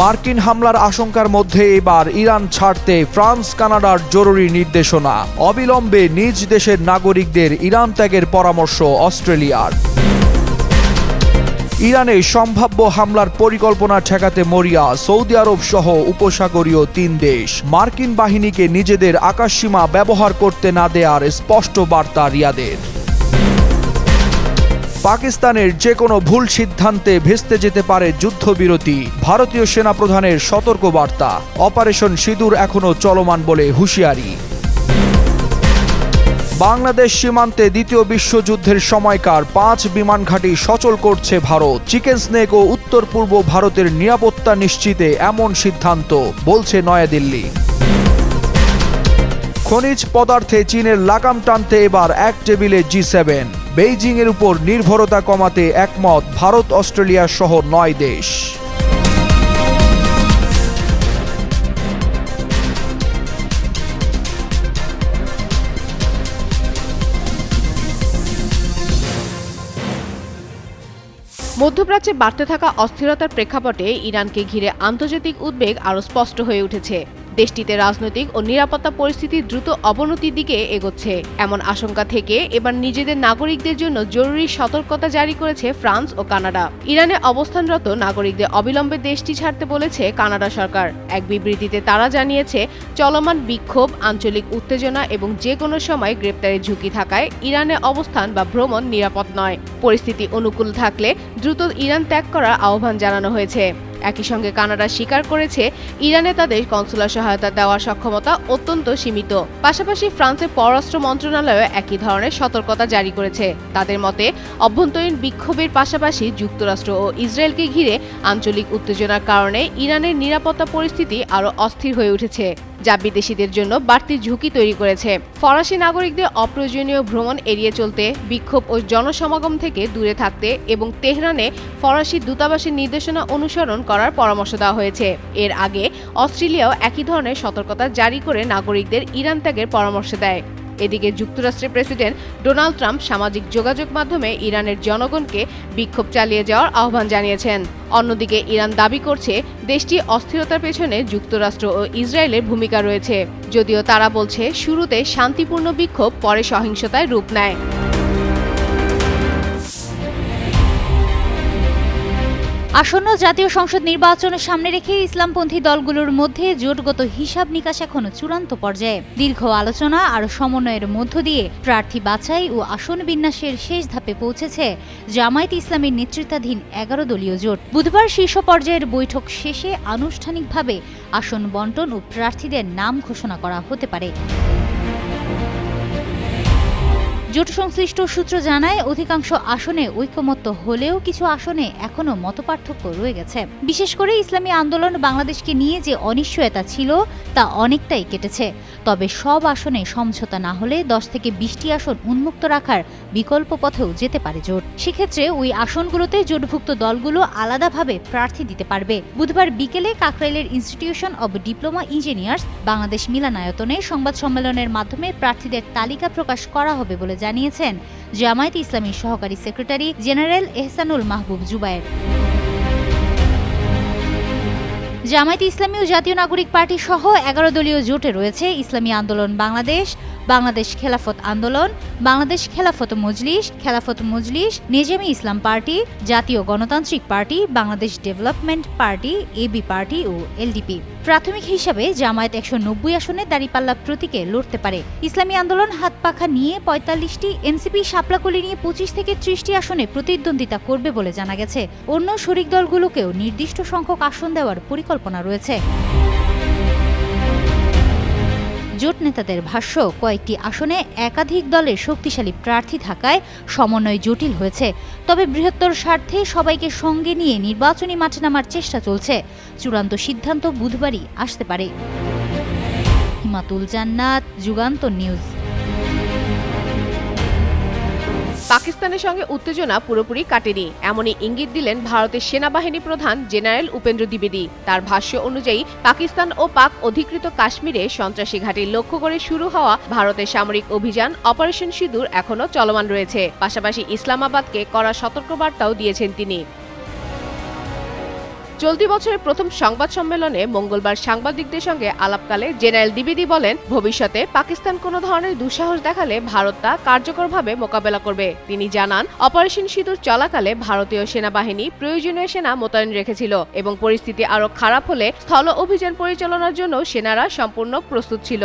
মার্কিন হামলার আশঙ্কার মধ্যে এবার ইরান ছাড়তে ফ্রান্স, কানাডার জরুরি নির্দেশনা। অবিলম্বে নিজ দেশের নাগরিকদের ইরান ত্যাগের পরামর্শ অস্ট্রেলিয়ার। ইরানে সম্ভাব্য হামলার পরিকল্পনা ঠেকাতে মরিয়া, সৌদি আরব সহ উপসাগরীয় তিন দেশ। মার্কিন বাহিনীকে নিজেদের আকাশসীমা ব্যবহার করতে না দেয়ার স্পষ্ট বার্তা রিয়াদের। পাকিস্তানের যে কোনো ভুল সিদ্ধান্তে ভেস্তে যেতে পারে যুদ্ধবিরতি। ভারতীয় সেনাপ্রধানের সতর্ক বার্তা অপারেশন সিঁদুর এখনও চলমান বলে হুঁশিয়ারি। বাংলাদেশ সীমান্তে দ্বিতীয় বিশ্বযুদ্ধের সময়কার পাঁচ বিমান ঘাঁটি সচল করছে ভারত। চিকেন স্নেক ও উত্তর পূর্ব ভারতের নিরাপত্তা নিশ্চিতে এমন সিদ্ধান্ত, বলছে নয়াদিল্লি। খনিজ পদার্থে চীনের লাগাম টানতে এবার এক টেবিলে জি সেভেন। বেইজিং এর উপর নির্ভরতা কমাতে একমত ভারত, অস্ট্রেলিয়া সহ নয় দেশ। মধ্যপ্রাচ্যে বাড়তে থাকা অস্থিরতার প্রেক্ষাপটে ইরানকে ঘিরে আন্তর্জাতিক উদ্বেগ আরও স্পষ্ট হয়ে উঠেছে। দেশটিতে রাজনৈতিক ও নিরাপত্তা পরিস্থিতি দ্রুত অবনতির দিকে এগোচ্ছে। এমন আশঙ্কা থেকে এবার নিজেদের নাগরিকদের জন্য জরুরি সতর্কতা জারি করেছে ফ্রান্স ও কানাডা। ইরানে অবস্থানরত নাগরিকদের অবিলম্বে দেশটি ছাড়তে বলেছে কানাডা সরকার। এক বিবৃতিতে তারা জানিয়েছে, চলমান বিক্ষোভ, আঞ্চলিক উত্তেজনা এবং যে কোনো সময় গ্রেপ্তারের ঝুঁকি থাকায় ইরানে অবস্থান বা ভ্রমণ নিরাপদ নয়। পরিস্থিতি অনুকূল থাকলে দ্রুত ইরান ত্যাগ করার আহ্বান জানানো হয়েছে। একই সঙ্গে কানাডা স্বীকার করেছে, ইরানে তাদের কনসুলার সহায়তা দেওয়ার সক্ষমতা অত্যন্ত সীমিত। পাশাপাশি ফ্রান্সের পররাষ্ট্র মন্ত্রণালয় একই ধরনের সতর্কতা জারি করেছে। তাদের মতে, অভ্যন্তরীণ বিক্ষোভের পাশাপাশি যুক্তরাষ্ট্র ও ইসরায়েলকে ঘিরে আঞ্চলিক উত্তেজনার কারণে ইরানের নিরাপত্তা পরিস্থিতি আরও অস্থির হয়ে উঠেছে। যা বিদেশিদের জন্য বাড়তি ঝুঁকি তৈরি করেছে। ফরাসি নাগরিকদের অপ্রয়োজনীয় ভ্রমণ এড়িয়ে চলতে বিক্ষোভ ও জনসমাগম থেকে দূরে থাকতে এবং তেহরানে ফরাসি দূতাবাসের নির্দেশনা অনুসরণ করার পরামর্শ দেওয়া হয়েছে। এর আগে অস্ট্রেলিয়াও একই ধরনের সতর্কতা জারি করে নাগরিকদের ইরান ত্যাগের পরামর্শ দেয়। এদিকে যুক্তরাষ্ট্রের প্রেসিডেন্ট ডোনাল্ড ট্রাম্প সামাজিক যোগাযোগ মাধ্যমে ইরানের জনগণকে বিক্ষোভ চালিয়ে যাওয়ার আহ্বান জানিয়েছেন। অন্যদিকে ইরান দাবি করছে, দেশটি অস্থিরতার পেছনে যুক্তরাষ্ট্র ও ইসরায়েলের ভূমিকা রয়েছে। যদিও তারা বলছে, শুরুতে শান্তিপূর্ণ বিক্ষোভ, পরে সহিংসতায় রূপ নেয়। আসন্ন জাতীয় সংসদ নির্বাচনের সামনে রেখে ইসলামপন্থী দলগুলোর মধ্যে জোটগত হিসাব নিকাশ এখনও চূড়ান্ত পর্যায়ে। দীর্ঘ আলোচনা আর সমন্বয়ের মধ্য দিয়ে প্রার্থী বাছাই ও আসন বিন্যাসের শেষ ধাপে পৌঁছেছে জামায়াত ইসলামের নেতৃত্বাধীন এগারো দলীয় জোট। বুধবার শীর্ষ পর্যায়ের বৈঠক শেষে আনুষ্ঠানিকভাবে আসন বন্টন ও প্রার্থীদের নাম ঘোষণা করা হতে পারে। জোট সংশ্লিষ্ট সূত্র জানায়, অধিকাংশ আসনে ঐকমত্য হলেও কিছু আসনে এখনও মতপার্থক্য রয়ে গেছে। বিশেষ করে ইসলামী আন্দোলন বাংলাদেশকে নিয়ে যে অনিশ্চয়তা ছিল, তা অনেকটাই কেটেছে। তবে সব আসনে সমঝোতা না হলে দশ থেকে বিশটি আসন উন্মুক্ত রাখার বিকল্প পথেও যেতে পারে জোট। সেক্ষেত্রে ওই আসনগুলোতে জোটভুক্ত দলগুলো আলাদাভাবে প্রার্থী দিতে পারবে। বুধবার বিকেলে কাকরাইলের institution of diploma engineers Bangladesh মিলানায়তনে সংবাদ সম্মেলনের মাধ্যমে প্রার্থীদের তালিকা প্রকাশ করা হবে বলে জানিয়েছেন জামায়াত ইসলামী সহকারী সেক্রেটারি জেনারেল এহসানুল মাহবুব জুবায়ের। জামায়াত ইসলামী ও জাতীয় নাগরিক পার্টি সহ এগারো দলীয় জোটে রয়েছে ইসলামী আন্দোলন বাংলাদেশ বাংলাদেশ খেলাফত আন্দোলন, Bangladesh Khelafat Majlis Khelafat Majlis, Nezami Islam party, Jatiya Ganatantrik party, Bangladesh development party AB party ও এলডিপি প্রাথমিক হিসাবে জামায়াত একশো নব্বই আসনে দাঁড়িপাল্লা প্রতীকে লড়তে পারে। ইসলামী আন্দোলন হাত পাখা নিয়ে পঁয়তাল্লিশটি এনসিপি শাপলাকলি নিয়ে পঁচিশ থেকে ত্রিশটি আসনে প্রতিদ্বন্দ্বিতা করবে বলে জানা গেছে। অন্য শরিক দলগুলোকেও নির্দিষ্ট সংখ্যক আসন দেওয়ার পরিকল্পনা রয়েছে। জোট নেতাদের ভাষ্য, কয়েকটি আসনে একাধিক দলের শক্তিশালী প্রার্থী থাকায় সমন্বয় জটিল হয়েছে। তবে বৃহত্তর স্বার্থে সবাইকে সঙ্গে নিয়ে নির্বাচনী মাঠে নামার চেষ্টা চলছে। চূড়ান্ত সিদ্ধান্ত বুধবারই আসতে পারে। হিমাতুল জান্নাত, যুগান্ত নিউজ। পাকিস্তানের সঙ্গে উত্তেজনা পুরোপুরি কাটেনি। এমনই ইঙ্গিত দিলেন ভারতের সেনাবাহিনী প্রধান জেনারেল উপেন্দ্র দ্বিবেদী। তার ভাষ্য অনুযায়ী, পাকিস্তান ও পাক অধিকৃত কাশ্মীরে সন্ত্রাসী ঘাঁটি লক্ষ্য করে শুরু হওয়া ভারতের সামরিক অভিযান অপারেশন সিঁদুর এখনও চলমান রয়েছে। পাশাপাশি ইসলামাবাদকে কড়া সতর্কবার্তাও দিয়েছেন তিনি। চলতি বছরের প্রথম সংবাদ সম্মেলনে মঙ্গলবার সাংবাদিকদের সঙ্গে আলাপকালে জেনারেল দ্বিবেদী বলেন, ভবিষ্যতে পাকিস্তান কোনো ধরনের দুঃসাহস দেখালে ভারত তা কার্যকরভাবে মোকাবেলা করবে। তিনি জানান, অপারেশন সিঁদুর চলাকালে ভারতীয় সেনাবাহিনী প্রয়োজনীয় সেনা মোতায়েন রেখেছিল এবং পরিস্থিতি আরও খারাপ হলে স্থল অভিযান পরিচালনার জন্য সেনারা সম্পূর্ণ প্রস্তুত ছিল।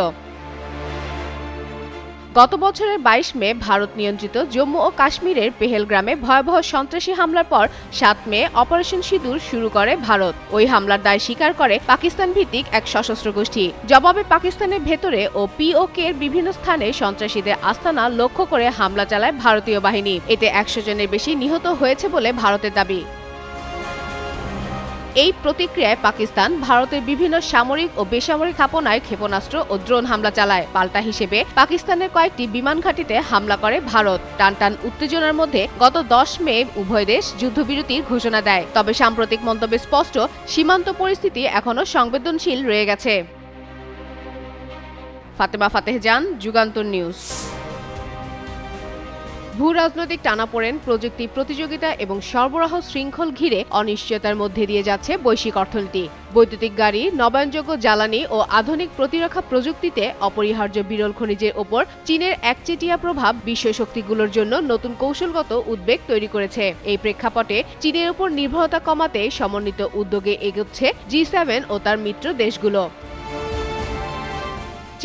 গত বছরের বাইশ মে ভারত নিয়ন্ত্রিত জম্মু ও কাশ্মীরের পেহেলগ্রামে ভয়াবহ সন্ত্রাসী হামলার পর সাত মে অপারেশন সিঁদুর শুরু করে ভারত। ওই হামলার দায় স্বীকার করে পাকিস্তান ভিত্তিক এক সশস্ত্র গোষ্ঠী। জবাবে পাকিস্তানের ভেতরে ও পিওকে এর বিভিন্ন স্থানে সন্ত্রাসীদের আস্তানা লক্ষ্য করে হামলা চালায় ভারতীয় বাহিনী। এতে একশো জনের বেশি নিহত হয়েছে বলে ভারতের দাবি। এই প্রতিক্রিয়ায় পাকিস্তান ভারতের বিভিন্ন সামরিক ও বেসামরিক স্থাপনায় ক্ষেপণাস্ত্র ও ড্রোন হামলা চালায়। পাল্টা হিসেবে পাকিস্তানের কয়েকটি বিমান ঘাঁটিতে হামলা করে ভারত। টানটান উত্তেজনার মধ্যে গত দশ মে উভয় দেশ যুদ্ধবিরতির ঘোষণা দেয়। তবে সাম্প্রতিক মন্তব্যে স্পষ্ট, সীমান্ত পরিস্থিতি এখনও সংবেদনশীল রয়ে গেছে। ফাতেমা ফাতেহজান যুগান্তর নিউজ। ভূ রাজনৈতিক টানাপোড়েন প্রযুক্তি প্রতিযোগিতা এবং সরবরাহ শৃঙ্খল ঘিরে অনিশ্চয়তার মধ্যে দিয়ে যাচ্ছে বৈশ্বিক অর্থনীতি। বৈদ্যুতিক গাড়ি, নবায়নযোগ্য জ্বালানি ও আধুনিক প্রতিরক্ষা প্রযুক্তিতে অপরিহার্য বিরল খনিজের ওপর চীনের একচেটিয়া প্রভাব বিশ্ব শক্তিগুলোর জন্য নতুন কৌশলগত উদ্বেগ তৈরি করেছে। এই প্রেক্ষাপটে চীনের উপর নির্ভরতা কমাতে সমন্বিত উদ্যোগে এগোচ্ছে জি সেভেন ও তার মিত্র দেশগুলো।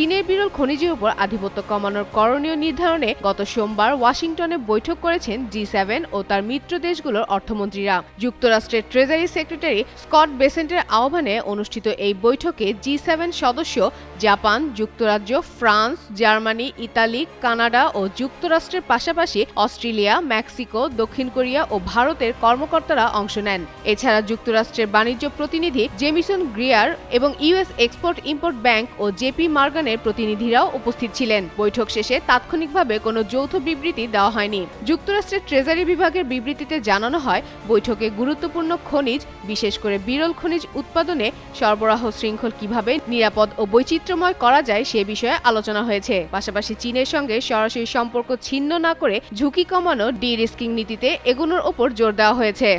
চীনের বিরল খনিজের উপর আধিপত্য কমানোর করণীয় নির্ধারণে গত সোমবার ওয়াশিংটনে বৈঠক করেছেন জি সেভেন ও তার মিত্র দেশগুলোর অর্থমন্ত্রীরা। যুক্তরাষ্ট্রের ট্রেজারি সেক্রেটারি স্কট বেসেন্টের আহ্বানে অনুষ্ঠিত এই বৈঠকে জি সেভেন সদস্য জাপান, যুক্তরাজ্য, ফ্রান্স, জার্মানি, ইতালি, কানাডা ও যুক্তরাষ্ট্রের পাশাপাশি অস্ট্রেলিয়া, মেক্সিকো, দক্ষিণ কোরিয়া ও ভারতের কর্মকর্তারা অংশ নেন। এছাড়া যুক্তরাষ্ট্রের বাণিজ্য প্রতিনিধি জেমিসন গ্রিয়ার এবং ইউএস এক্সপোর্ট ইম্পোর্ট ব্যাংক ও জেপি মার্গানের প্রতিনিধিরাও উপস্থিত ছিলেন। বৈঠক শেষে তাৎক্ষণিকভাবে কোনো যৌথ বিবৃতি দেওয়া হয়নি। যুক্তরাষ্ট্রের ট্রেজারি বিভাগের বিবৃতিতে জানানো হয়, বৈঠকে গুরুত্বপূর্ণ খনিজ, বিশেষ করে বিরল খনিজ উৎপাদনে সরবরাহ শৃঙ্খল কীভাবে নিরাপদ ও বৈচিত্র্যময় করা যায় সে বিষয়ে আলোচনা হয়েছে। পাশাপাশি চীনের সঙ্গে সরাসরি সম্পর্ক ছিন্ন না করে ঝুঁকি কমানো ডি রিস্কিং নীতিতে এগোনোর ওপর জোর দেওয়া হয়েছে।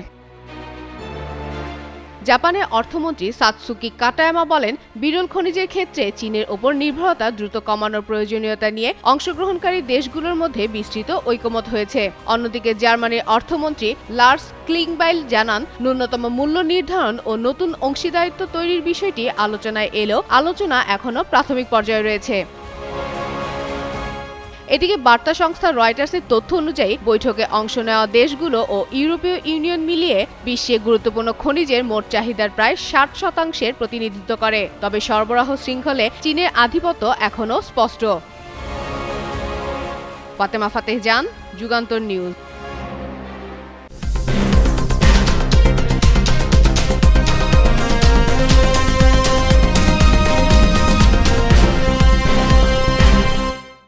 জাপানের অর্থমন্ত্রী সাতসুকি কাটায়ামা বলেন, বিরল খনিজের ক্ষেত্রে চীনের ওপর নির্ভরতা দ্রুত কমানোর প্রয়োজনীয়তা নিয়ে অংশগ্রহণকারী দেশগুলোর মধ্যে বিস্তৃত ঐকমত হয়েছে। অন্যদিকে জার্মানির অর্থমন্ত্রী লার্স ক্লিংবাইল জানান, ন্যূনতম মূল্য নির্ধারণ ও নতুন অংশীদারিত্ব তৈরির বিষয়টি আলোচনায় এলেও আলোচনা এখনও প্রাথমিক পর্যায়ে রয়েছে। এদিকে বার্তা সংস্থা রয়টার্সের তথ্য অনুযায়ী বৈঠকে অংশ নেওয়া দেশগুলো ও ইউরোপীয় ইউনিয়ন মিলিয়ে বিশ্বে গুরুত্বপূর্ণ খনিজের মোট চাহিদার প্রায় ষাট শতাংশের প্রতিনিধিত্ব করে, তবে সরবরাহ শৃঙ্খলে চীনের আধিপত্য এখনও স্পষ্ট। ফাতেমা ফাতেহ জান, যুগান্তর নিউজ।